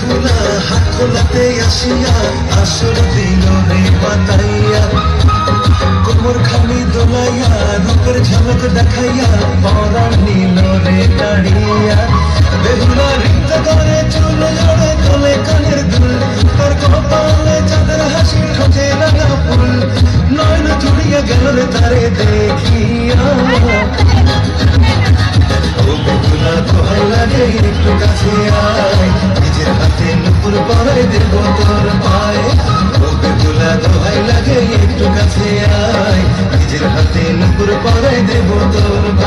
ভোলা হাত খোলাতে আসিয়া আসর দিল রে মাতাইয়া। কোমর খালি দোলাইয়া, রূপের ঝলক দেখাইয়া, পরা নীল রে দাঁড়িয়া বেহুলা নৃত্য করে চুল জড়ে, তোলে কানে দেব তোর পায়ে। ও বেহুলা দোহাই লাগে, একটু কাছে আয়। নিজের হাতে নুপুর পরে দেব তোর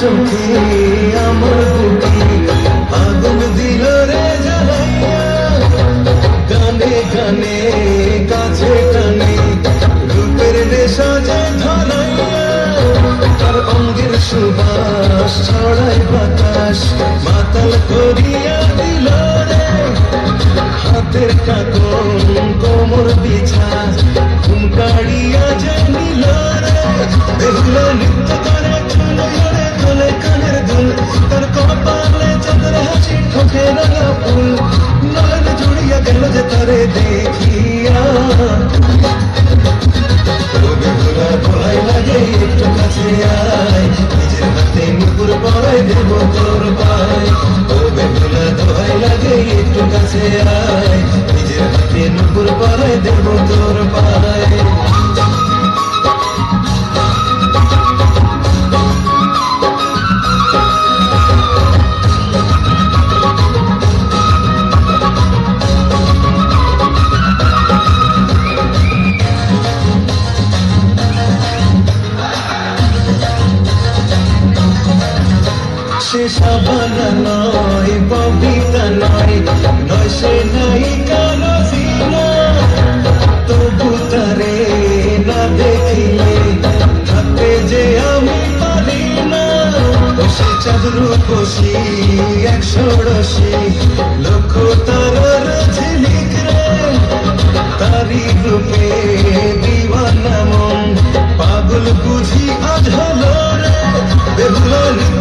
চোখে আমার বুকে আগুন দিল রে গানে গানে কাছে টানে রূপের নেশা যে ধরাইয়া। তার অঙ্গের সুবাস ছড়াই বাতাস, মাতাল করিয়া দিল রে। হাতের কাকন কোমর বিছা সে সাবানা নয় ববিতা নয় নয় সে নাই কারও তবু তারে না দেখিলে, থাকতে যে আমি পারি তারি রূপে দিওয়ানা মন, পাগল বুঝি আজ হলো রে বেহুলা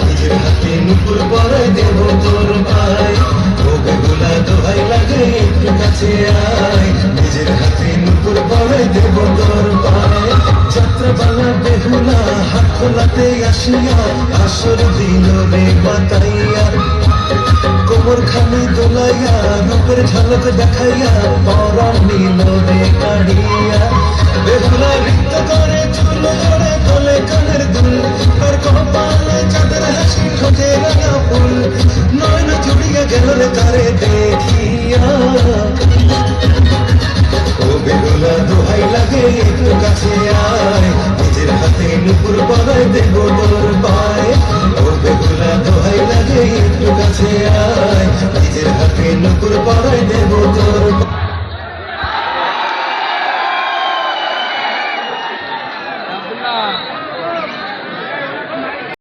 নিজের হাতে নুপুর পরাই দেব তোর পায় ও বেহুলা দোহাই লাগে একটু কাছে আয় নিজের হাতে নুপুর পরাই দেব তোর পায়। যাত্রাপালা বেহুলা হাত খোলাতে আসিয়া আসর দিল রে বাতাইয়া কোমর খানি দোলাইয়া, রূপের ঝলক দেখাইয়া পর নিল রে কাড়িয়া বেহুলা নৃত্য করে চুল জড়ে তোলে কানের দুল